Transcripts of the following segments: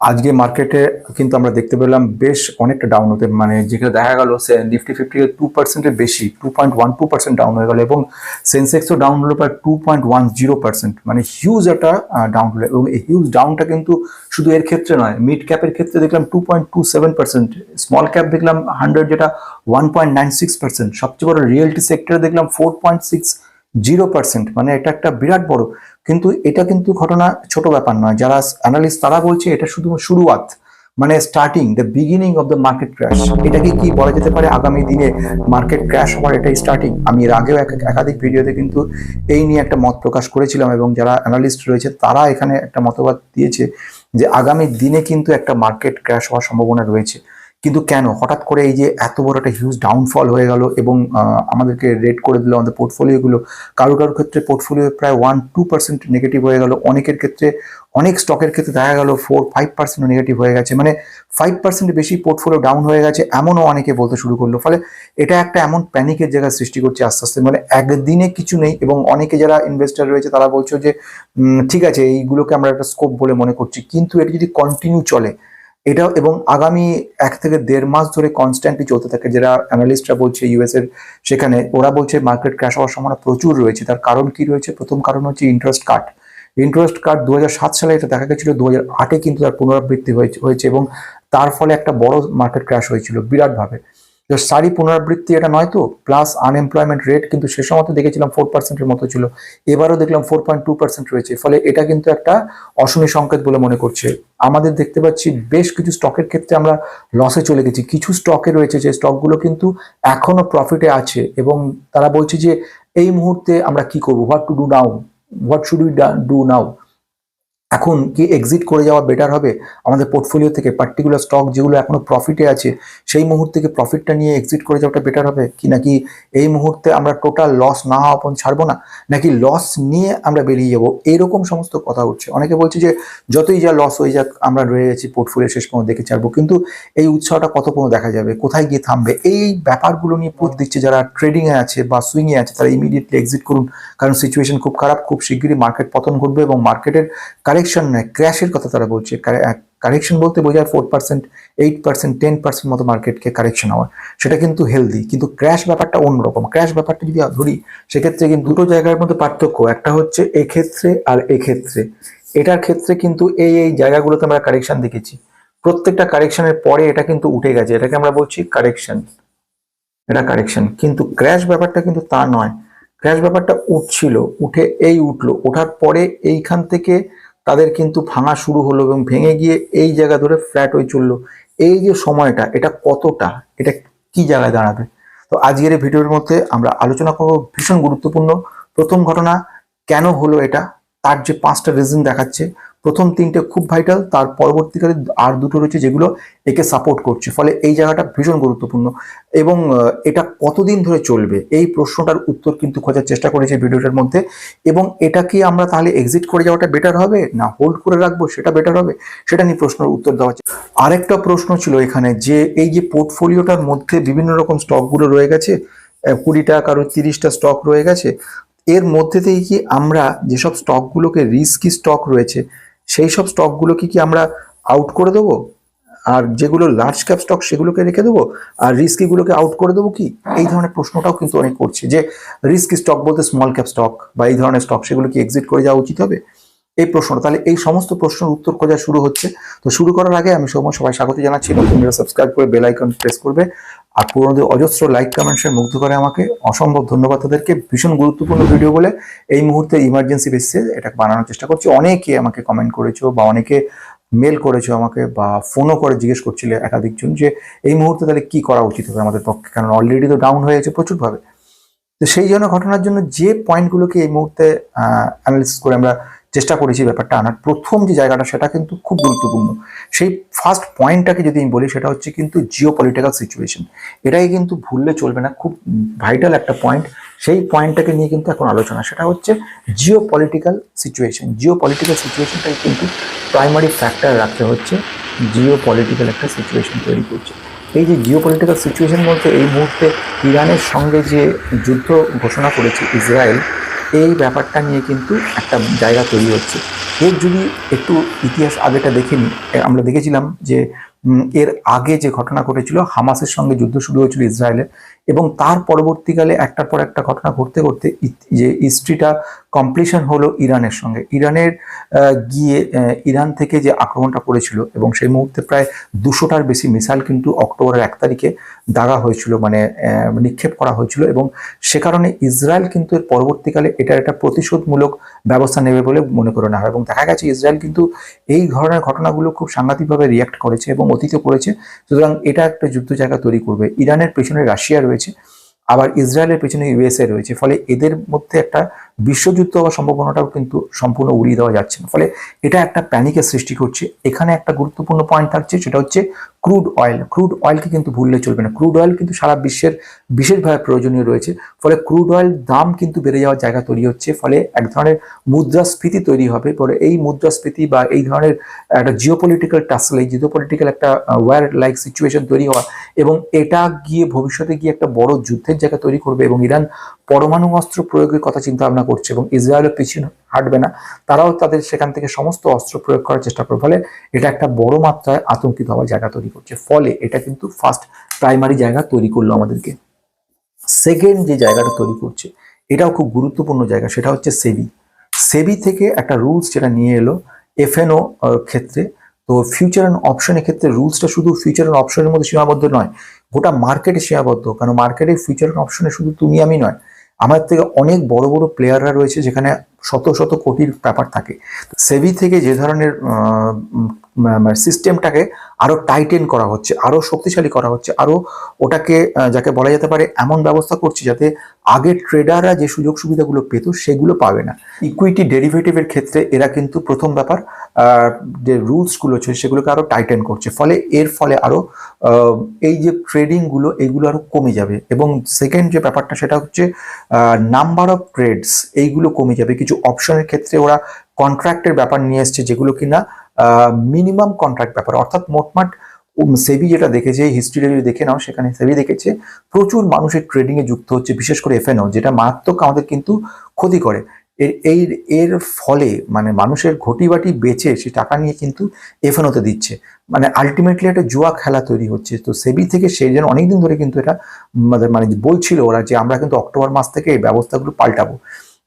আজকে মার্কেটে কিন্তু আমরা দেখতে পেলাম বেশ অনেকটা ডাউন হতে মানে যেখানে দেখা গেল নিফটি ফিফটি টু পার্সেন্টের বেশি two point one two percent down হয়ে গেল এবং সেন্সেক্সও ডাউন হলো প্রায় two point one zero percent মানে হিউজ একটা ডাউন হলো এবং এই হিউজ ডাউনটা কিন্তু শুধু এর ক্ষেত্রে নয় মিড ক্যাপের ক্ষেত্রে দেখলাম two point two seven percent small cap দেখলাম হান্ড্রেড যেটা one point nine six percent সবচেয়ে বড় রিয়েলটি সেক্টরে দেখলাম four point six zero percent মানে এটা একটা বিরাট বড়। কিন্তু এটা কিন্তু ঘটনা ছোট ব্যাপার নয়। যারা অ্যানালিস্ট তারা বলছে এটা শুধু শুরুয়াত মানে starting the beginning of the market crash এটাকে কি বলা যেতে পারে? আগামী দিনে মার্কেট ক্র্যাশ হওয়ার এটাই স্টার্টিং আমি এর আগেও এক- একাধিক ভিডিওতে কিন্তু এই নিয়ে একটা মত প্রকাশ করেছিলাম এবং যারা অ্যানালিস্ট রয়েছে তারা এখানে একটা মতবাদ দিয়েছে যে আগামী দিনে কিন্তু একটা মার্কেট ক্র্যাশ হওয়ার সম্ভাবনা রয়েছে। কিন্তু কেন? হঠাৎ করে এই যে এত বড় একটা হিউজ ডাউনফল হয়ে গেল এবং আমাদেরকে রেড করে দিল আমাদের পোর্টফোলিওগুলো কারও কারোর ক্ষেত্রে পোর্টফোলিও প্রায় ওয়ান টু পার্সেন্ট নেগেটিভ হয়ে গেল। অনেকের ক্ষেত্রে, অনেক স্টকের ক্ষেত্রে দেখা গেল ফোর ফাইভ পার্সেন্ট নেগেটিভ হয়ে গেছে। মানে ফাইভ পার্সেন্ট বেশি পোর্টফোলিও ডাউন হয়ে গেছে এমনও অনেকে বলতে শুরু করল। ফলে এটা একটা এমন প্যানিকের জায়গা সৃষ্টি করছে আস্তে আস্তে। মানে একদিনে কিছু নেই এবং অনেকে যারা ইনভেস্টার রয়েছে তারা বলছে যে ঠিক আছে, এইগুলোকে আমরা একটা স্কোপ বলে মনে করছি। কিন্তু এটা যদি কন্টিনিউ চলে এটা এবং আগামী এক থেকে দেড় মাস ধরে কনস্ট্যান্টলি চলতে থাকে যারা অ্যানালিস্টরা বলছে ইউএস এর সেখানে, ওরা বলছে মার্কেট ক্র্যাশ হওয়ার সম্ভাবনা প্রচুর রয়েছে। তার কারণ কি রয়েছে? প্রথম কারণ হচ্ছে ইন্টারেস্ট কাট ইন্টারেস্ট কাট দু হাজার সাত সালে এটা দেখা গেছিল দু হাজার আটে কিন্তু তার পুনরাবৃত্তি হয়েছে এবং তার ফলে একটা বড় মার্কেট ক্র্যাশ হয়েছিল, বিরাটভাবে। তো সারি পুনরাবৃত্তি এটা নয় তো? প্লাস আনএমপ্লয়মেন্ট রেট কিন্তু সে সময় দেখেছিলাম ফোর পার্সেন্টের মতো ছিল। এবারও দেখলাম ফোর পয়েন্ট টু পার্সেন্ট রয়েছে। ফলে এটা কিন্তু একটা অশনি সংকেত বলে মনে করছে। আমাদের দেখতে পাচ্ছি বেশ কিছু স্টকের ক্ষেত্রে আমরা লসে চলে গেছি। কিছু স্টকে রয়েছে যে স্টকগুলো কিন্তু এখনও প্রফিটে আছে এবং তারা বলছে যে এই মুহূর্তে আমরা কি করব? What to do now what should we do now এখন কি এক্সিট করে যাওয়া বেটার হবে? আমাদের পোর্টফোলিও থেকে পার্টিকুলার স্টক যেগুলো এখনও প্রফিটে আছে, সেই মুহূর্তে কি প্রফিটটা নিয়ে এক্সিট করে যাওয়াটা বেটার হবে? কি নাকি এই মুহূর্তে আমরা টোটাল লস না হওয়া পর্যন্ত ছাড়বো না? নাকি লস নিয়ে আমরা বেরিয়ে যাব? এরকম সমস্ত কথা উঠছে অনেকে বলছে যে যতই যা লস হয়ে যাক, আমরা রয়ে গেছি পোর্টফোলিও শেষ পর্যন্ত দেখে ছাড়বো। কিন্তু এই উৎসাহটা কত পর্যন্ত দেখা যাবে? কোথায় গিয়ে থামবে? এই ব্যাপারগুলো নিয়ে পোস্ট দিচ্ছে যারা ট্রেডিংয়ে আছে বা সুইংয়ে আছে, তারা ইমিডিয়েটলি এক্সিট করুন। কারণ সিচুয়েশন খুব খারাপ। খুব শিগগিরই মার্কেট পতন ঘটবে এবং মার্কেটের কারেকশন নয় ক্র্যাশের কথা তারা বলছে। কারেকশন বলতে বোঝায় four percent eight percent ten percent মতো মার্কেটকে কারেকশন হওয়ার সেটা কিন্তু হেলদি কিন্তু ক্র্যাশ ব্যাপারটা অন্যরকম। ক্র্যাশ ব্যাপারটা যদি ধরি, সেক্ষেত্রে কিন্তু দুটো জায়গার মধ্যে পার্থক্য। একটা হচ্ছে এক্ষেত্রে আর এক্ষেত্রে। এটার ক্ষেত্রে কিন্তু এই এই জায়গাগুলোতে আমরা কারেকশন দেখেছি। প্রত্যেকটা কারেকশনের পরে এটা কিন্তু উঠে গেছে। এটাকে আমরা বলছি কারেকশন এটা কারেকশন কিন্তু ক্র্যাশ ব্যাপারটা কিন্তু তা নয়। ক্র্যাশ ব্যাপারটা উঠছিল, উঠে এই উঠল। ওঠার পরে এইখান থেকে তাদের কিন্তু ভাঙা শুরু হলো এবং ভেঙে গিয়ে এই জায়গা ধরে ফ্ল্যাট হয়ে চলল। এই যে সময়টা, এটা কতটা? এটা কি জায়গায় দাঁড়াবে? তো আজকের এই ভিডিওর মধ্যে আমরা আলোচনা করব ভীষণ গুরুত্বপূর্ণ। প্রথম ঘটনা, কেন হলো এটা? তার যে পাঁচটা রিজন দেখাচ্ছে প্রথম তিনটে খুব ভাইটাল তার পরবর্তীকালে আর দুটো রয়েছে যেগুলো একে সাপোর্ট করছে। ফলে এই জায়গাটা ভীষণ গুরুত্বপূর্ণ। এবং এটা কতদিন ধরে চলবে? এই প্রশ্নটার উত্তর কিন্তু খোঁজার চেষ্টা করেছি ভিডিওটার মধ্যে। এবং এটা কি আমরা তাহলে এক্সিট করে যাওয়াটা বেটার হবে? না হোল্ড করে রাখব, সেটা বেটার হবে? সেটা নিয়ে প্রশ্নের উত্তর দেওয়া হচ্ছে আরেকটা প্রশ্ন ছিল এখানে যে, এই যে পোর্টফোলিওটার মধ্যে বিভিন্ন রকম স্টকগুলো রয়ে গেছে কুড়িটা কারও তিরিশটা স্টক রয়ে গেছে, এর মধ্যে থেকে কি আমরা যেসব স্টকগুলোকে রিস্কি স্টক রয়েছে সেই সব স্টকগুলোকে কি আমরা আউট করে দেবো? আর যেগুলো লার্জ ক্যাপ স্টক সেগুলোকে রেখে দেবো? আর রিস্কিগুলোকে আউট করে দেবো কি? এই ধরনের প্রশ্নটাও কিন্তু অনেক করছে যে রিস্কি স্টক বলতে স্মল ক্যাপ স্টক বা এই ধরনের স্টক সেগুলো কি এক্সিট করে যাওয়া উচিত হবে? এই প্রশ্নটা। তাহলে এই সমস্ত প্রশ্নের উত্তর খোঁজা শুরু হচ্ছে। তো শুরু করার আগে আমি সৌম্য সবাই স্বাগত জানাচ্ছি। নতুনরা সাবস্ক্রাইব করে বেল আইকন প্রেস করবে। আর পুরোনোদের অজস্র লাইক কমেন্টসে মুগ্ধ করে আমাকে। অসম্ভব ধন্যবাদ তাদেরকে। ভীষণ গুরুত্বপূর্ণ ভিডিও বলে এই মুহূর্তে ইমার্জেন্সি বেসিসে এটা বানানোর চেষ্টা করছি। অনেকে আমাকে কমেন্ট করেছ বা অনেকে মেল করেছ আমাকে বা ফোনও করে জিজ্ঞেস করছিলে একাধিকজন যে এই মুহূর্তে তাহলে কি করা উচিত হবে আমাদের পক্ষে? কারণ অলরেডি তো ডাউন হয়ে গেছে প্রচুরভাবে। তো সেই জন্য ঘটনার জন্য যে পয়েন্টগুলোকে এই মুহূর্তে অ্যানালিসিস করে আমরা চেষ্টা করেছি ব্যাপারটা আনার। প্রথম যে জায়গাটা, সেটা কিন্তু খুব গুরুত্বপূর্ণ। সেই ফার্স্ট পয়েন্টটাকে যদি আমি বলি, সেটা হচ্ছে কিন্তু জিও পলিটিক্যাল সিচুয়েশন এটাই কিন্তু ভুললে চলবে না। খুব ভাইটাল একটা পয়েন্ট সেই পয়েন্টটাকে নিয়ে কিন্তু এখন আলোচনা। সেটা হচ্ছে Jio political situation Jio political সিচুয়েশনটাই কিন্তু প্রাইমারি ফ্যাক্টর রাখতে হচ্ছে। জিও পলিটিক্যাল একটা সিচুয়েশন তৈরি করছে। এই যে জিও পলিটিক্যাল সিচুয়েশন বলতে এই মুহূর্তে ইরানের সঙ্গে যে যুদ্ধ ঘোষণা করেছে ইসরায়েল এই ব্যাপারটা নিয়ে কিন্তু একটা জায়গা তৈরি হচ্ছে। এর যদি একটু ইতিহাস আগেটা দেখে নিই আমরা দেখেছিলাম যে এর আগে যে ঘটনা ঘটেছিল, হামাসের সঙ্গে যুদ্ধ শুরু হয়েছিল ইসরায়েলের। এবং তার পরবর্তীকালে একটার পর একটা ঘটনা ঘটতে ঘটতে যে হিস্ট্রিটা কমপ্লিশন হলো ইরানের সঙ্গে। ইরানের গিয়ে ইরান থেকে যে আক্রমণটা করেছিল এবং সেই মুহূর্তে প্রায় দুশোটার বেশি মিসাইল কিন্তু অক্টোবরের এক তারিখে দাগা হয়েছিল মানে নিক্ষেপ করা হয়েছিল এবং সে কারণে ইসরায়েল কিন্তু এর পরবর্তীকালে এটার একটা প্রতিশোধমূলক ব্যবস্থা নেবে বলে মনে করে না হয় এবং দেখা গেছে ইসরায়েল কিন্তু এই ধরনের ঘটনাগুলো খুব সাংঘাতিকভাবে রিয়াক্ট করেছে এবং অতীতে করেছে। সুতরাং এটা একটা যুদ্ধ জায়গা তৈরি করবে। ইরানের পেছনে রাশিয়া রয়েছে। আবার ইসরায়েলের পিছনে ইউএসএ রয়েছে। ফলে এদের মধ্যে একটা বিশ্বযুদ্ধ হওয়ার সম্ভাবনাটাও কিন্তু সম্পূর্ণ উড়িয়ে দেওয়া যাচ্ছে না। ফলে এটা একটা প্যানিকের সৃষ্টি করছে। এখানে একটা গুরুত্বপূর্ণ পয়েন্ট থাকছে, সেটা হচ্ছে ক্রুড অয়েল ক্রুড অয়েলকে কিন্তু ভুললে চলবে না। ক্রুড অয়েল কিন্তু সারা বিশ্বের বিশেষভাবে প্রয়োজনীয় রয়েছে। ফলে ক্রুড অয়েল দাম কিন্তু বেড়ে যাওয়ার জায়গা তৈরি হচ্ছে। ফলে এক ধরনের মুদ্রাস্ফীতি তৈরি হবে। পরে এই মুদ্রাস্ফীতি বা এই ধরনের একটা জিওপলিটিক্যাল টাসল এই জিওপলিটিক্যাল একটা ওয়ার লাইক সিচুয়েশন তৈরি হওয়া এবং এটা গিয়ে ভবিষ্যতে গিয়ে একটা বড় যুদ্ধের জায়গা তৈরি করবে এবং ইরান পরমাণু অস্ত্র প্রয়োগের কথা চিন্তা ভাবনা করছে এবং ইসরায়েলের পিছনে হাঁটবে না, তারাও তাদের সেখান থেকে সমস্ত অস্ত্র প্রয়োগ করার চেষ্টা করবে। ফলে এটা একটা বড় মাত্রায় আতঙ্কিত হওয়ার জায়গা তৈরি করছে। ফলে এটা কিন্তু ফার্স্ট প্রাইমারি জায়গা তৈরি করল আমাদেরকে। সেকেন্ড যে জায়গাটা তৈরি করছে, এটাও খুব গুরুত্বপূর্ণ জায়গা, সেটা হচ্ছে সেবি। সেবি থেকে একটা রুলস যেটা নিয়ে এলো এফএনও ক্ষেত্রে। তো ফিউচার অ্যান্ড অপশনের ক্ষেত্রে রুলসটা শুধু ফিউচার অ্যান্ড অপশনের মধ্যে সীমাবদ্ধ নয়, গোটা মার্কেটে সীমাবদ্ধ। কারণ মার্কেটে ফিউচার অ্যান্ড অপশনে শুধু তুমি, আমি নয়। আমার থেকে অনেক বড় বড় প্লেয়াররা রয়েছে যেখানে শত শত কোটির ব্যাপার থাকে। সেবি থেকে যে ধরনের সিস্টেমটাকে আরও টাইটেন করা হচ্ছে আরও শক্তিশালী করা হচ্ছে আরও ওটাকে যাকে বলা যেতে পারে এমন ব্যবস্থা করছে যাতে আগে ট্রেডাররা যে সুযোগ সুবিধাগুলো পেত সেগুলো পাবে না। ইকুইটি ডেরিভেটিভের ক্ষেত্রে এরা কিন্তু প্রথম ব্যাপার যে রুলসগুলো আছে সেগুলোকে আরও টাইটেন করছে। ফলে এর ফলে আরও আহ, এই যে ট্রেডিংগুলো এগুলো আরও কমে যাবে। এবং সেকেন্ড যে ব্যাপারটা সেটা হচ্ছে নাম্বার অফ ট্রেডস এইগুলো কমে যাবে। কিছু অপশনের ক্ষেত্রে ওরা কন্ট্রাক্টের ব্যাপার নিয়ে এসছে যেগুলো কিনা মিনিমাম কন্ট্রাক্ট ব্যাপার। অর্থাৎ মোটমাট সেবি যেটা দেখেছে হিস্ট্রিটা যদি দেখে নাও, সেখানে সেবি দেখেছে, প্রচুর মানুষের ট্রেডিং এ যুক্ত হচ্ছে, বিশেষ করে এফএনও যেটা মারাত্মক আমাদের কিন্তু ক্ষতি করে। এর এই এর ফলে মানে মানুষের ঘটি বাটি বেচে সে টাকা নিয়ে কিন্তু এফএনওতে দিচ্ছে। মানে আলটিমেটলি একটা জুয়া খেলা তৈরি হচ্ছে। তো সেবি থেকে সেই জন্য অনেকদিন ধরে কিন্তু এটা মানে বলছিল ওরা যে আমরা কিন্তু অক্টোবর মাস থেকে এই ব্যবস্থাগুলো পাল্টাবো।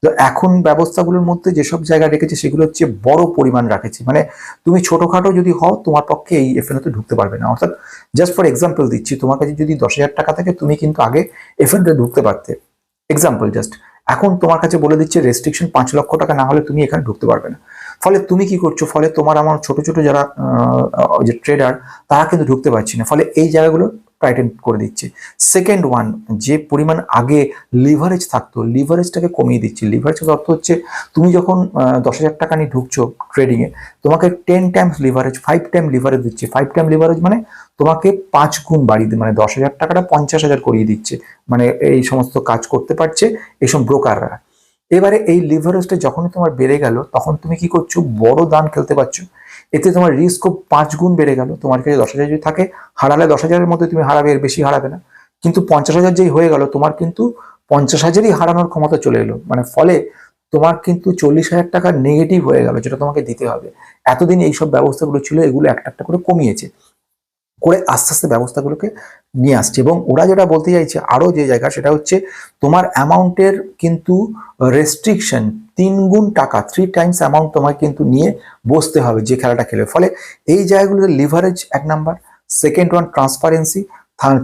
তো এখন ব্যবস্থাগুলোর মধ্যে যেসব জায়গা রেখেছে, সেগুলো হচ্ছে বড় পরিমাণ রাখেছে। মানে তুমি ছোটখাটো যদি হও, তোমার পক্ষে এই এফএনওতে ঢুকতে পারবে না। অর্থাৎ জাস্ট ফর এক্সাম্পল দিচ্ছি, তোমার কাছে যদি দশ হাজার টাকা থাকে, তুমি কিন্তু আগে এফএনওতে ঢুকতে পারতে। এক্সাম্পল জাস্ট এখন তোমার কাছে বলে দিচ্ছে রেস্ট্রিকশন পাঁচ লক্ষ টাকা, না হলে তুমি এখানে ঢুকতে পারবে না। ফলে তুমি কি করছ? ফলে তোমার আমার ছোট ছোট যারা যে ট্রেডার তারা কিন্তু ঢুকতে পারছি না। ফলে এই জায়গাগুলো টাইটেন করে দিচ্ছে। সেকেন্ড ওয়ান যে পরিমাণ আগে লিভারেজ থাকতো লিভারেজটাকে কমিয়ে দিচ্ছে। লিভারেজের অর্থ হচ্ছে, তুমি যখন দশ হাজার টাকা নিয়ে ঢুকছো ট্রেডিংয়ে তোমাকে ten times leverage five time leverage দিচ্ছে। ফাইভ টাইম লিভারেজ মানে তোমাকে পাঁচ গুণ বাড়িয়ে মানে দশ হাজার টাকাটা পঞ্চাশ হাজার করিয়ে দিচ্ছে। মানে এই সমস্ত কাজ করতে পারছে এইসব ব্রোকাররা এবারে এই লিভারেজটা যখনই তোমার বেড়ে গেল, তখন তুমি কি করছ? বড় দান খেলতে পারছ। এতে তোমার রিস্কও পাঁচ গুণ বেড়ে গেল। তোমার কাছে দশ হাজার যদি থাকে, হারালে দশ হাজারের মধ্যে তুমি হারাবে, এর বেশি হারাবে না। কিন্তু পঞ্চাশ হাজার যেই হয়ে গেল, তোমার কিন্তু পঞ্চাশ হাজারই হারানোর ক্ষমতা চলে এলো। মানে ফলে তোমার কিন্তু চল্লিশ হাজার টাকা নেগেটিভ হয়ে গেল, যেটা তোমাকে দিতে হবে। এতদিন এইসব ব্যবস্থাগুলো ছিল, এগুলো একটা একটা করে কমিয়েছে। করে আস্তে আস্তে ব্যবস্থাগুলোকে নিয়ে আসছে। এবং ওরা যেটা বলতে চাইছে আরও যে জায়গা, সেটা হচ্ছে তোমার অ্যামাউন্টের কিন্তু রেস্ট্রিকশন তিন গুণ টাকা থ্রি টাইমস অ্যামাউন্ট তোমায় কিন্তু নিয়ে বসতে হবে যে খেলাটা খেলে ফলে এই জায়গাগুলোতে লিভারেজ এক নাম্বার সেকেন্ড ওয়ান ট্রান্সপারেন্সি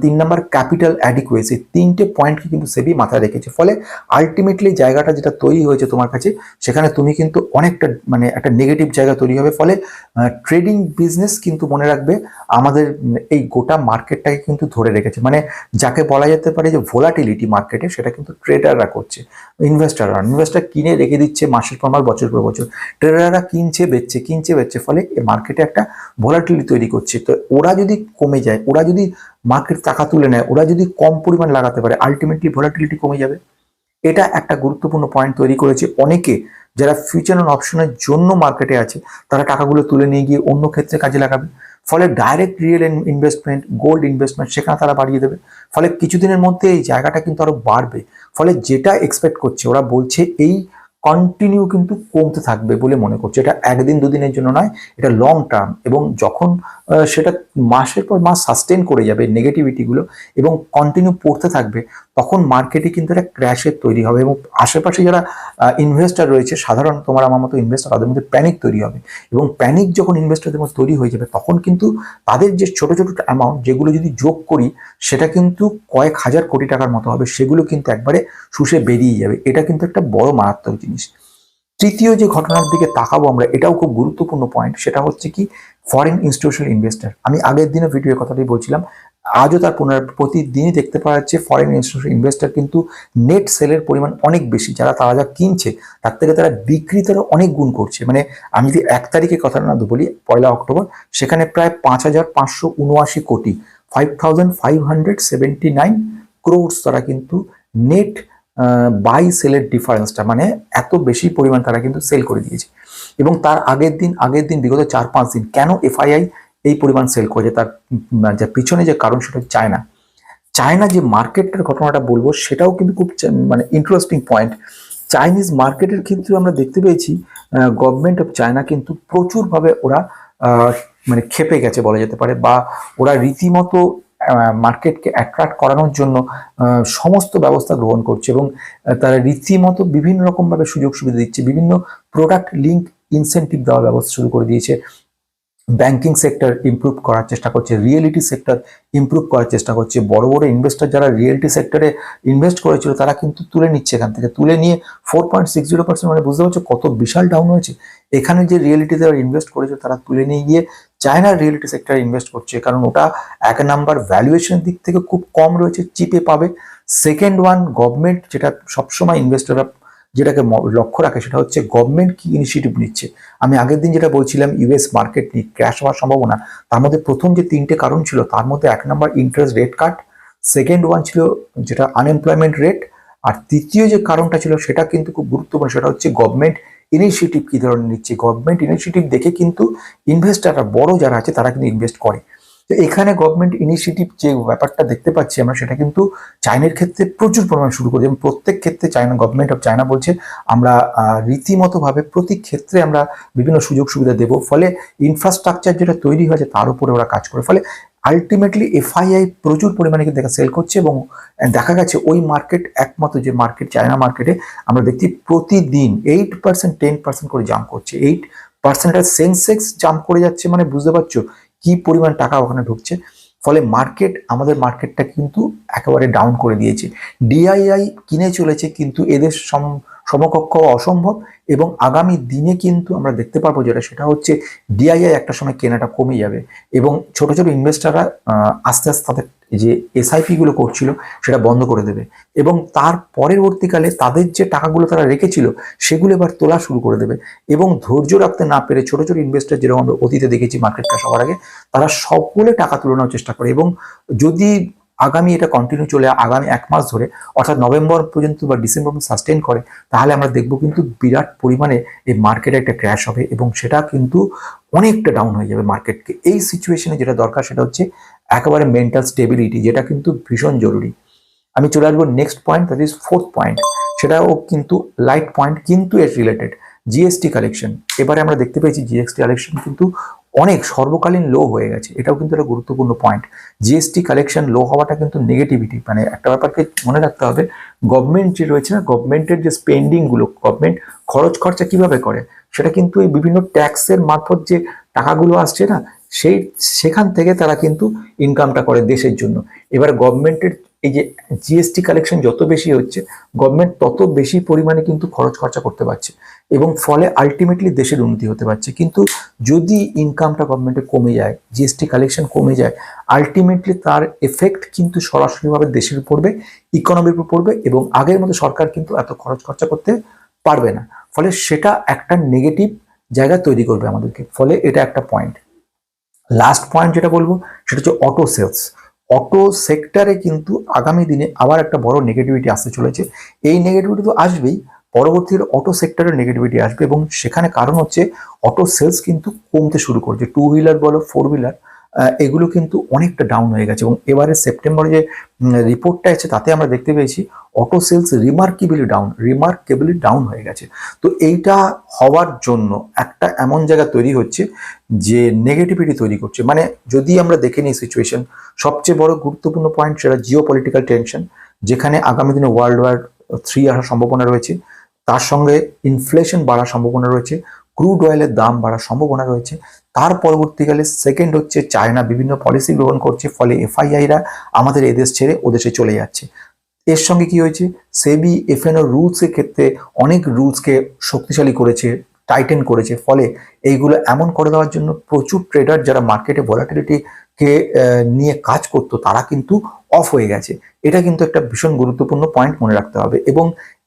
তিন নাম্বার ক্যাপিটাল অ্যাডিকুয়েসি তিনটে পয়েন্টকে কিন্তু সেবি মাথায় রেখেছে। ফলে আলটিমেটলি জায়গাটা যেটা তৈরি হয়েছে তোমার কাছে, সেখানে তুমি কিন্তু অনেকটা মানে একটা নেগেটিভ জায়গা তৈরি হবে। ফলে ট্রেডিং বিজনেস কিন্তু মনে রাখবে আমাদের এই গোটা মার্কেটটাকে কিন্তু ধরে রেখেছে। মানে যাকে বলা যেতে পারে যে ভোলাটিলিটি মার্কেটে সেটা কিন্তু ট্রেডাররা করছে ইনভেস্টাররা ইনভেস্টার কিনে রেখে দিচ্ছে মাসের পর মাস বছর পর বছর। ট্রেডাররা কিনছে, বেচছে কিনছে, বেচছে। ফলে মার্কেটে একটা ভোলাটিলিটি তৈরি করছে। তো ওরা যদি কমে যায়, ওরা যদি মার্কেট টাকা তুলে নেয়, ওরা যদি কম পরিমাণ লাগাতে পারে আলটিমেটলি ভোলাটিলিটি কমে যাবে। এটা একটা গুরুত্বপূর্ণ পয়েন্ট তৈরি করেছে অনেকে যারা ফিউচার অ্যান্ড অপশনের জন্য মার্কেটে আছে, তারা টাকাগুলো তুলে নিয়ে গিয়ে অন্য ক্ষেত্রে কাজে লাগাবে। ফলে direct real investment gold investment সেখানে তারা বাড়িয়ে দেবে। ফলে কিছুদিনের মধ্যে এই জায়গাটা কিন্তু আরও বাড়বে। ফলে যেটা এক্সপেক্ট করছে, ওরা বলছে এই কন্টিনিউ কিন্তু কমতে থাকবে বলে মনে করছে। এটা একদিন দুদিনের জন্য নয়, এটা লং টার্ম এবং যখন সেটা মাসের পর মাস সাস্টেন করে যাবে নেগেটিভিটিগুলো এবং কন্টিনিউ পড়তে থাকবে, তখন মার্কেটে কিন্তু একটা ক্র্যাশের তৈরি হবে এবং আশেপাশে যারা ইনভেস্টার রয়েছে সাধারণ তোমার আমার মতো ইনভেস্টার তাদের মধ্যে প্যানিক তৈরি হবে এবং প্যানিক যখন ইনভেস্টারদের মধ্যে তৈরি হয়ে যাবে, তখন কিন্তু তাদের যে ছোট ছোট অ্যামাউন্ট যেগুলো যদি যোগ করি, সেটা কিন্তু কয়েক হাজার কোটি টাকার মতো হবে, সেগুলো কিন্তু একবারে শুষে বেরিয়ে যাবে। এটা কিন্তু একটা বড় মারাত্মক জিনিস। তৃতীয় যে ঘটনার দিকে তাকাবো আমরা, এটাও খুব গুরুত্বপূর্ণ পয়েন্ট সেটা হচ্ছে কি ফরেন ইনস্টিটিউশনাল ইনভেস্টার আমি আগের দিনে ভিডিওর কথাটি বলছিলাম, আজও তার পুনরায়, প্রতিদিনই দেখতে পাওয়া যাচ্ছে ফরেন ইনস্টিটিউশনাল ইনভেস্টার কিন্তু নেট সেলের পরিমাণ অনেক বেশি। যারা তারা যা কিনছে, তার থেকে তারা বিক্রিতেরও অনেক গুণ করছে। মানে আমি যদি এক তারিখে কথা না বলি, পয়লা অক্টোবর, সেখানে প্রায় পাঁচ হাজার পাঁচশো উনআশি crore five thousand five hundred seventy nine crores তারা কিন্তু নেট বাই সেলের ডিফারেন্সটা মানে এত বেশি পরিমাণ তারা কিন্তু সেল করে দিয়েছে। এবং তার আগের দিন আগের দিন বিগত চার পাঁচ দিন কেন এফআইআই এই পরিমাণ সেল করেছে? তার যে পিছনে যে কারণ সেটা চায়না চায়না যে মার্কেটের ঘটনাটা বলব, সেটাও কিন্তু খুব মানে ইন্টারেস্টিং পয়েন্ট চাইনিজ মার্কেটের ক্ষেত্রে আমরা দেখতে পেয়েছি গভর্নমেন্ট অফ চায়না কিন্তু প্রচুরভাবে ওরা মানে খেপে গেছে বলা যেতে পারে, বা ওরা রীতিমতো মার্কেটকে অ্যাট্রাক্ট করানোর জন্য সমস্ত ব্যবস্থা গ্রহণ করছে এবং তারা রীতিমতো বিভিন্ন রকমভাবে সুযোগ সুবিধা দিচ্ছে, বিভিন্ন প্রোডাক্ট লিঙ্ক ইনসেন্টিভ দেওয়ার ব্যবস্থা শুরু করে দিয়েছে। ব্যাংকিং সেক্টর ইমপ্রুভ করার চেষ্টা করছে রিয়েলিটি সেক্টর ইমপ্রুভ করার চেষ্টা করছে। বড় বড় ইনভেস্টর যারা রিয়েলিটি সেক্টরে ইনভেস্ট করেছিল, তারা কিন্তু তুলে নিচ্ছে এখান থেকে। তুলে নিয়ে four point six zero percent মানে বুঝতে পারছ কত বিশাল ডাউন হয়েছে। এখানে যে রিয়েলিটিতে ইনভেস্ট করেছে, তারা তুলে নিয়ে গিয়ে চায়নার রিয়েলিটি সেক্টরে ইনভেস্ট করছে, কারণ ওটা এক নাম্বার ভ্যালুয়েশনের দিক থেকে খুব কম রয়েছে চিপে পাবে। সেকেন্ড ওয়ান গভর্নমেন্ট যেটা সবসময় ইনভেস্টররা যেটাকে লক্ষ্য রাখে সেটা হচ্ছে গভর্নমেন্ট কি ইনিশিয়েটিভ নিচ্ছে। আমি আগের দিন যেটা বলছিলাম ইউএস মার্কেট নিয়ে ক্র্যাশ হওয়ার সম্ভাবনা, তার মধ্যে প্রথম যে তিনটে কারণ ছিল, তার মধ্যে এক number interest rate cut second one ছিল যেটা আনএমপ্লয়মেন্ট রেট আর তৃতীয় যে কারণটা ছিল সেটা কিন্তু খুব গুরুত্বপূর্ণ, সেটা হচ্ছে গভর্নমেন্ট ইনিশিয়েটিভ কি ধরনের নিচ্ছে? গভর্নমেন্ট ইনিশিয়েটিভ দেখে কিন্তু ইনভেস্টাররা বড় যারা আছে, তারা কিন্তু ইনভেস্ট করে। তো এখানে গভর্নমেন্ট ইনিশিয়েটিভ যে ব্যাপারটা দেখতে পাচ্ছি আমরা, সেটা কিন্তু চায়নার ক্ষেত্রে প্রচুর পরিমাণে শুরু করি এবং প্রত্যেক ক্ষেত্রে চায়না গভর্নমেন্ট অফ চায়না বলছে, আমরা রীতিমতোভাবে প্রতি ক্ষেত্রে আমরা বিভিন্ন সুযোগ সুবিধা দেব। ফলে ইনফ্রাস্ট্রাকচার যেটা তৈরি হয়েছে, তার উপরে ওরা কাজ করে। ফলে আলটিমেটলি এফআইআই প্রচুর পরিমাণে কিন্তু দেখা সেল করছে এবং দেখা গেছে ওই মার্কেট একমাত্র যে মার্কেট চায়না মার্কেটে আমরা দেখছি প্রতিদিন এইট পার্সেন্ট টেন পার্সেন্ট করে জাম্প করছে। এইট পার্সেন্টের সেন্সেক্স জাম্প করে যাচ্ছে মানে বুঝতে পারছ? কি পরিমাণ টাকা ওখানে ঢুকছে? ফলে মার্কেট, আমাদের মার্কেটটা কিন্তু একেবারে ডাউন করে দিয়েছে। ডিআইআই কিনে চলেছে, কিন্তু এদের সম- সমকক্ষ অসম্ভব এবং আগামী দিনে কিন্তু আমরা দেখতে পারব যেটা, সেটা হচ্ছে ডিআইআই একটা সময় কেনাটা কমে যাবে এবং ছোট ছোট ইনভেস্টাররা আস্তে আস্তে তাদের যে এসআইপি গুলো করছিল সেটা বন্ধ করে দেবে এবং তার পরবর্তীকালে তাদের যে টাকাগুলো তারা রেখেছিল সেগুলো এবার তোলা শুরু করে দেবে এবং ধৈর্য রাখতে না পেরে ছোট ছোট ইনভেস্টার যেরকম আমরা অতীতে দেখেছি মার্কেটটা সবার আগে, তারা সকলে টাকা তুলানোর চেষ্টা করে এবং যদি আগামী এটা কন্টিনিউ চলে আগামী এক মাস ধরে, অর্থাৎ নভেম্বর পর্যন্ত বা ডিসেম্বর পর্যন্ত সাস্টেন করে, তাহলে আমরা দেখব কিন্তু বিরাট পরিমাণে এই মার্কেটে একটা ক্র্যাশ হবে এবং সেটা কিন্তু অনেকটা ডাউন হয়ে যাবে মার্কেটকে এই সিচুয়েশনে যেটা দরকার সেটা হচ্ছে একেবারে মেন্টাল স্টেবিলিটি যেটা কিন্তু ভীষণ জরুরি। আমি চলে আসব next point that is fourth point সেটাও কিন্তু লাইট পয়েন্ট কিন্তু এর রিলেটেড জিএসটি কালেকশন এবারে আমরা দেখতে পেয়েছি জিএসটি কালেকশন কিন্তু অনেক সর্বকালীন লো হয়ে গেছে। এটাও কিন্তু একটা গুরুত্বপূর্ণ পয়েন্ট জিএসটি কালেকশন লো হওয়াটা কিন্তু নেগেটিভিটি মানে একটা ব্যাপারকে মনে রাখতে হবে গভর্নমেন্ট যে রয়েছে না গভর্নমেন্টের যে স্পেন্ডিংগুলো গভর্নমেন্ট খরচ খরচা কীভাবে করে, সেটা কিন্তু এই বিভিন্ন ট্যাক্সের মারফত যে টাকাগুলো আসছে না, সেই, সেখান থেকে তারা কিন্তু ইনকামটা করে দেশের জন্য। এবার গভর্নমেন্টের এই যে জিএসটি কালেকশন যত বেশি হচ্ছে গভর্নমেন্ট তত বেশি পরিমাণে কিন্তু খরচ খরচা করতে পারছে এবং ফলে আলটিমেটলি দেশের উন্নতি হতে পারছে। কিন্তু যদি ইনকামটা গভর্নমেন্টে কমে যায় জিএসটি কালেকশন কমে যায় আলটিমেটলি তার এফেক্ট কিন্তু সরাসরিভাবে দেশের পড়বে ইকোনমির উপর পড়বে এবং আগের মতো সরকার কিন্তু এত খরচ খরচা করতে পারবে না। ফলে সেটা একটা নেগেটিভ জায়গা তৈরি করবে আমাদেরকে। ফলে এটা একটা পয়েন্ট লাস্ট পয়েন্ট যেটা বলব, সেটা হচ্ছে অটো সেলস অটো সেক্টরে কিন্তু আগামী দিনে আবার একটা বড় নেগেটিভিটি আসতে চলেছে। এই নেগেটিভিটি তো আসবেই পরবর্তীর অটো সেক্টরের নেগেটিভিটি আসবে এবং সেখানে কারণ হচ্ছে অটো সেলস কিন্তু কমতে শুরু করছে। টু হুইলার বলো ফোর হুইলার এগুলো কিন্তু অনেকটা ডাউন হয়ে গেছে। এবং এবারে সেপ্টেম্বরে যে রিপোর্টটা আছে তাতে আমরা দেখতে পেয়েছি auto sales remarkably down remarkably down হয়ে গেছে। তো এইটা হওয়ার জন্য একটা এমন জায়গা তৈরি হচ্ছে যে নেগেটিভিটি তৈরি করছে। মানে যদি আমরা দেখে নিই সিচুয়েশন সবচেয়ে বড় গুরুত্বপূর্ণ পয়েন্ট সেটা জিও পলিটিক্যাল টেনশন যেখানে আগামী দিনে ওয়ার্ল্ড ওয়ার থ্রি আসার সম্ভাবনা রয়েছে। তার সঙ্গে ইনফ্লেশন বাড়ার সম্ভাবনা রয়েছে। ক্রুড অয়েলের দাম বাড়ার সম্ভাবনা রয়েছে। তার পরবর্তীকালে সেকেন্ড হচ্ছে চায়না বিভিন্ন পলিসি গ্রহণ করছে, ফলে এফআইআইরা আমাদের এদেশ ছেড়ে ওদেশে চলে যাচ্ছে। এর সঙ্গে কি হয়েছে? সেবি এফএনও রুলসের ক্ষেত্রে অনেক রুলসকে শক্তিশালী করেছে টাইটেন করেছে, ফলে এইগুলো এমন করে দেওয়ার জন্য প্রচুর ট্রেডার যারা মার্কেটে ভলাটিলিটিকে নিয়ে কাজ করতো, তারা কিন্তু অফ হয়ে গেছে। এটা কিন্তু একটা ভীষণ গুরুত্বপূর্ণ পয়েন্ট মনে রাখতে হবে। এবং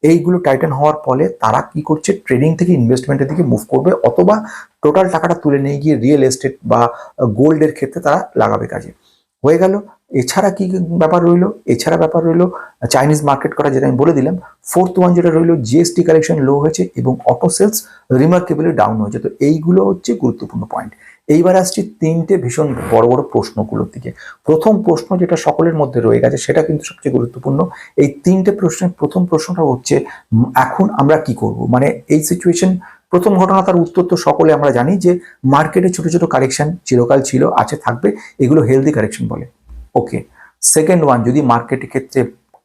এইগুলো টাইটেন হওয়ার ফলে তারা কি করছে? ট্রেডিং থেকে ইনভেস্টমেন্টের দিকে মুভ করবে অথবা টোটাল টাকাটা তুলে নিয়ে গিয়ে রিয়েল এস্টেট বা গোল্ডের ক্ষেত্রে তারা লাগাবে কাজে। হয়ে গেল, এছাড়া কি ব্যাপার রইল? এছাড়া ব্যাপার রইল চাইনিজ মার্কেট করা যেটা আমি বলে দিলাম ফোর্থ ওয়ান যেটা রইল জিএসটি কালেকশন লো হয়েছে এবং অটো সেলস রিমার্কেবলি ডাউন হয়েছে। তো এইগুলো হচ্ছে গুরুত্বপূর্ণ পয়েন্ট এইবার আসছি তিনটে ভীষণ বড় বড় প্রশ্নগুলোর দিকে। প্রথম প্রশ্ন যেটা সকলের মধ্যে রয়ে গেছে, সেটা কিন্তু সবচেয়ে গুরুত্বপূর্ণ। এই তিনটে প্রশ্নের প্রথম প্রশ্নটা হচ্ছে এখন আমরা কি করব? মানে এই সিচুয়েশন প্রথম ঘটনা তার উত্তর তো সকলে আমরা জানি যে মার্কেটে ছোট ছোট কারেকশন চিরকাল ছিল, আছে, থাকবে, এগুলো হেলদি কারেকশন বলে। ওকে সেকেন্ড ওয়ান যদি মার্কেটের ক্ষেত্রে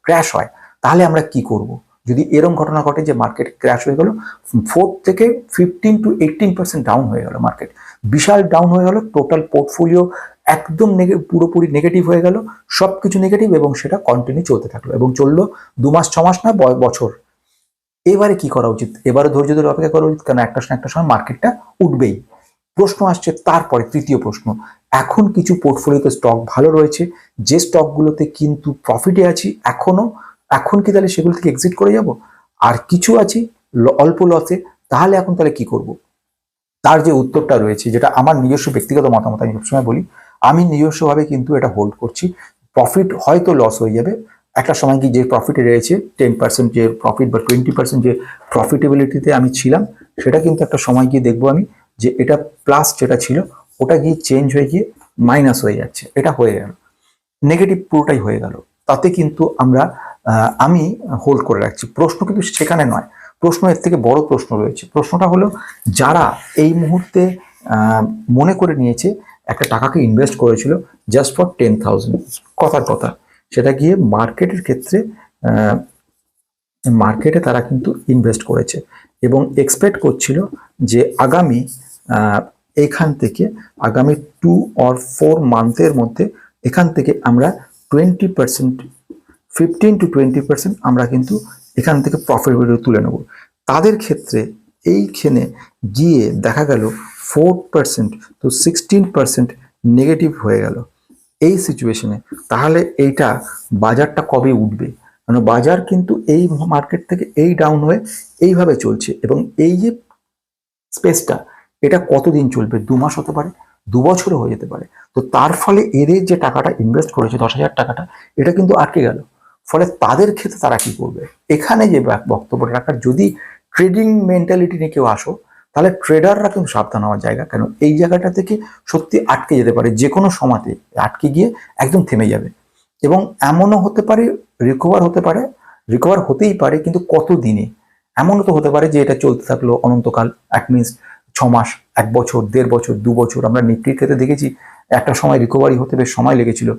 ক্র্যাশ হয়, তাহলে আমরা কি করব? যদি এরম ঘটনা ঘটে যে মার্কেট ক্র্যাশ হয়ে গেল ফোর থেকে fifteen to eighteen percent down হয়ে গেল মার্কেট বিশাল ডাউন হয়ে গেল টোটাল পোর্টফোলিও একদম পুরোপুরি নেগেটিভ হয়ে গেল সব কিছু নেগেটিভ এবং সেটা কন্টিনিউ চলতে থাকল এবং চলল দু মাস, ছ মাস না বছর। এবারে কি করা উচিত? এবারে ধৈর্য ধরে অপেক্ষা করা উচিত কারণ একটা সময় একটা সময় মার্কেটটা উঠবেই। প্রশ্ন আসছে তারপরে, তৃতীয় প্রশ্ন। এখন কিছু পোর্টফোলিওতে স্টক ভালো রয়েছে, যে স্টকগুলোতে কিন্তু প্রফিটে আছি, এখনও, এখন কি তাহলে সেগুলো থেকে এক্সিট করে যাব? আর কিছু আছি অল্প লসে তাহলে এখন তাহলে কি করব? তার যে উত্তরটা রয়েছে, যেটা আমার নিজস্ব ব্যক্তিগত মতামত, আমি সবসময় বলি, আমি নিজস্বভাবে কিন্তু এটা হোল্ড করছি। প্রফিট হয়তো লস হয়ে যাবে। একটা সময় কি যে প্রফিটে রয়েছে টেন পার্সেন্ট যে প্রফিট বা টোয়েন্টি পার্সেন্ট যে প্রফিটেবিলিটিতে আমি ছিলাম, সেটা কিন্তু একটা সময় গিয়ে দেখব আমি যে এটা প্লাস যেটা ছিল, ওটা গিয়ে চেঞ্জ হয়ে গিয়ে মাইনাস হয়ে যাচ্ছে। এটা হয়ে গেল। নেগেটিভ পুরোটাই হয়ে গেল। তাতে কিন্তু আমরা আমি হোল্ড করে রাখছি। প্রশ্ন কিন্তু সেখানে নয়। প্রশ্ন এর থেকে বড় প্রশ্ন রয়েছে। প্রশ্নটা হলো, যারা এই মুহূর্তে মনে করে নিয়েছে একটা টাকাকে ইনভেস্ট করেছিল জাস্ট ফর টেন থাউজেন্ড কথার কথা, সেটা গিয়ে মার্কেটের ক্ষেত্রে মার্কেটে তারা কিন্তু ইনভেস্ট করেছে এবং এক্সপেক্ট করছিল যে আগামী এখান থেকে আগামী টু অর ফোর মান্থের মধ্যে এখান থেকে আমরা twenty percent fifteen to twenty percent আমরা কিন্তু এখান থেকে প্রফিটেবিলিটি তুলে নেব। তাদের ক্ষেত্রে এইখানে গিয়ে দেখা গেল ফোর পার্সেন্ট তো সিক্সটিন পার্সেন্ট নেগেটিভ হয়ে গেল। এই সিচুয়েশনে তাহলে এইটা বাজারটা কবে উঠবে? কারণ বাজার কিন্তু এই মার্কেট থেকে এই ডাউন হয়ে এইভাবে চলছে এবং এই যে স্পেসটা এটা কতদিন চলবে? দু মাস হতে পারে, দু বছরও হয়ে যেতে পারে। তো তার ফলে এদের যে টাকাটা ইনভেস্ট করেছে দশ হাজার টাকাটা, এটা কিন্তু আটকে গেল। ফলে তাদের ক্ষেত্রে তারা কি করবে? এখানে যে বক্তব্যটা রাখার, যদি ট্রেডিং মেন্টালিটি নিয়ে কেউ আসো, তাহলে ট্রেডাররা কিন্তু সাবধান হওয়ার জায়গা। কেন? এই জায়গাটা থেকে সত্যি আটকে যেতে পারে যে কোনো সময়তে। আটকে গিয়ে একদম থেমে যাবে। এবং এমনও হতে পারে রিকভার হতে পারে রিকভার হতেই পারে, কিন্তু কত দিনে এমনও তো হতে পারে যে এটা চলতে থাকল অনন্তকাল। অ্যাট মিনস ছ মাস এক বছর, দেড় বছর, দু বছর আমরা নিফটির ক্ষেত্রে দেখেছি, একটা সময় রিকভারি হতে বেশ সময় লেগেছিল।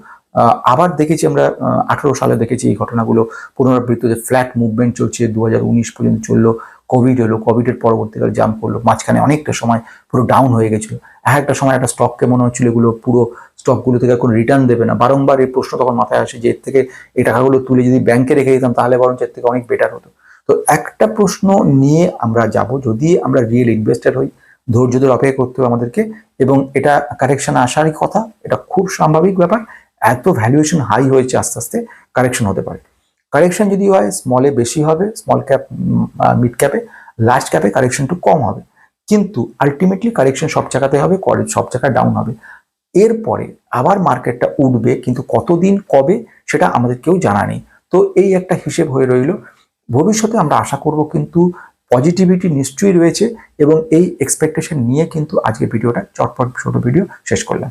আবার দেখেছি আমরা আঠেরো সালে দেখেছি এই ঘটনাগুলো পুনরাবৃত্ত যে ফ্ল্যাট মুভমেন্ট চলছে দু হাজার উনিশ পর্যন্ত চলল কোভিড হলো কোভিডের পরবর্তীকালে জাম্প করল, মাঝখানে অনেকটা সময় পুরো ডাউন হয়ে গেছিল। এক একটা সময় একটা স্টককে মনে হচ্ছিল এগুলো পুরো স্টকগুলো থেকে কোনো রিটার্ন দেবে না। বারংবার এই প্রশ্ন তখন মাথায় আসে যে এর থেকে এই টাকাগুলো তুলে যদি ব্যাংকে রেখে দিতাম, তাহলে বরঞ্চ এর থেকে অনেক বেটার হতো। তো একটা প্রশ্ন নিয়ে আমরা যাব, যদি আমরা রিয়েল ইনভেস্টার হই ধৈর্য ধরে অপেক্ষা করতে হবে আমাদেরকে। এবং এটা কারেকশন আসারই কথা, এটা খুব স্বাভাবিক ব্যাপার। এত ভ্যালুয়েশন হাই হয়েছে আস্তে আস্তে কারেকশন হতে পারে। কারেকশন যদি হয় স্মলে বেশি হবে স্মল ক্যাপ মিড ক্যাপে লার্জ ক্যাপে কারেকশন একটু কম হবে। কিন্তু আলটিমেটলি কারেকশন সব জায়গাতে হবে করে সব জায়গায় ডাউন হবে। এরপরে আবার মার্কেটটা উঠবে, কিন্তু কতদিন, কবে, সেটা আমাদের কেউ জানা নেই। তো এই একটা হিসেব হয়ে রইল। ভবিষ্যতে আমরা আশা করব কিন্তু পজিটিভিটি নিশ্চয়ই রয়েছে এবং এই এক্সপেকটেশন নিয়ে কিন্তু আজকে ভিডিওটা চটপট ছোটো ভিডিও শেষ করলাম।